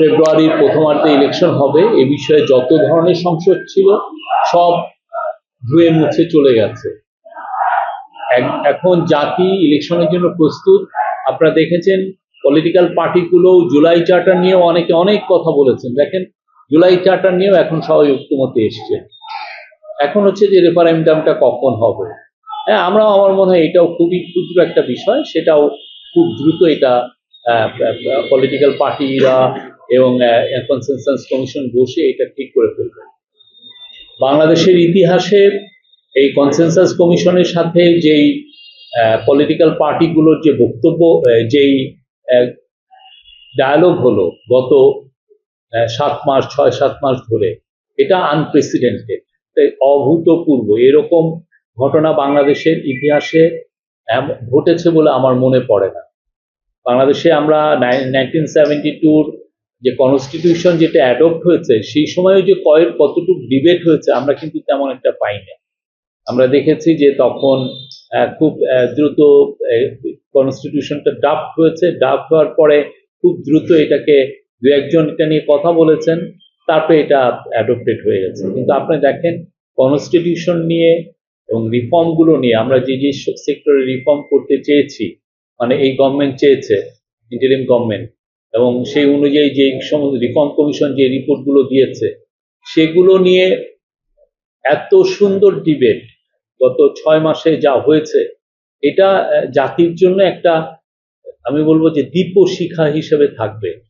ফেব্রুয়ারির প্রথমার্ধে ইলেকশন হবে, এ বিষয়ে যত ধরনের সংসদ ছিল, সব ধুয়ে মুছে চলে গেছে। এখন জাতি ইলেকশনের জন্য প্রস্তুত। আপনারা দেখেছেন পলিটিক্যাল পার্টিগুলো জুলাই চার্টার নিয়েও অনেকে অনেক কথা বলেছেন। দেখেন, জুলাই চার্টার নিয়েও এখন সবাই ঐক্যমতে এসছে। এখন হচ্ছে যে রেফারেন্ডামটা কখন হবে? হ্যাঁ আমরা আমার মনে হয় এটাও খুবই ক্ষুদ্র একটা বিষয়, সেটাও খুব দ্রুত এটা পলিটিক্যাল পার্টিরা এবং কনসেনসাস কমিশন বসে এটা ঠিক করে ফেলবে। বাংলাদেশের ইতিহাসে এই কনসেনসাস কমিশনের সাথে যেই পলিটিক্যাল পার্টিগুলোর যে বক্তব্য যেই ডায়ালগ হলো গত সাত মাস, ছয়, সাত মাস ধরে, এটা আনপ্রেসিডেন্টেড অভূতপূর্ব। এরকম ঘটনা বাংলাদেশের ইতিহাসে ঘটেছে বলে আমার মনে পড়ে না। বাংলাদেশে আমরা নাইনটিন সেভেন্টি টুর যে কনস্টিটিউশন যেটা অ্যাডপ্ট হয়েছে, সেই সময়ও যে কয়েক কতটুকু ডিবেট হয়েছে, আমরা কিন্তু তেমন একটা পাই না আমরা দেখেছি যে তখন খুব দ্রুত কনস্টিটিউশনটা ড্রাফট হয়েছে। ড্রাফট হওয়ার পরে খুব দ্রুত এটাকে দু একজন এটা নিয়ে কথা বলেছেন, তারপরে এটা অ্যাডপ্টেড হয়ে গেছে। কিন্তু আপনি দেখেন কনস্টিটিউশন নিয়ে এবং রিফর্মগুলো নিয়ে, আমরা যে যে সেক্টরে রিফর্ম করতে চেয়েছি মানে এই গভর্নমেন্ট চেয়েছে ইন্টারিম গভর্নমেন্ট এবং সেই অনুযায়ী যে রিফর্ম কমিশন যে রিপোর্টগুলো দিয়েছে, সেগুলো নিয়ে এত সুন্দর ডিবেট গত ছয় মাসে যা হয়েছে, এটা জাতির জন্য একটা, আমি বলব যে দীপ শিখা হিসেবে থাকবে।